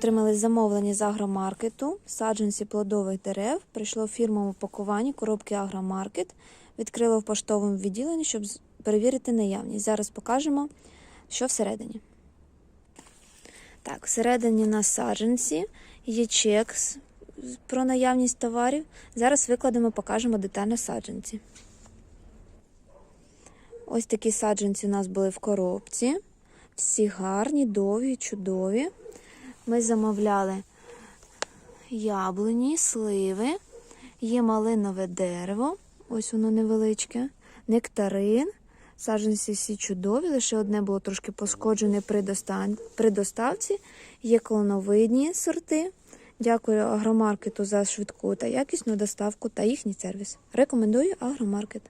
Отримали замовлення з агромаркету, саджанці плодових дерев. Прийшло в фірмовому пакуванні коробки агромаркет. Відкрило в поштовому відділенні, щоб перевірити наявність. Зараз покажемо, що всередині. Так, всередині на саджанці є чек про наявність товарів. Зараз викладемо, покажемо детально саджанці. Ось такі саджанці у нас були в коробці. Всі гарні, довгі, чудові. Ми замовляли яблуні, сливи, є малинове дерево, ось воно невеличке, нектарин. Саджанці всі чудові, лише одне було трошки пошкоджене при, достан... при доставці. Є колоновидні сорти. Дякую агромаркету за швидку та якісну доставку та їхній сервіс. Рекомендую агромаркет.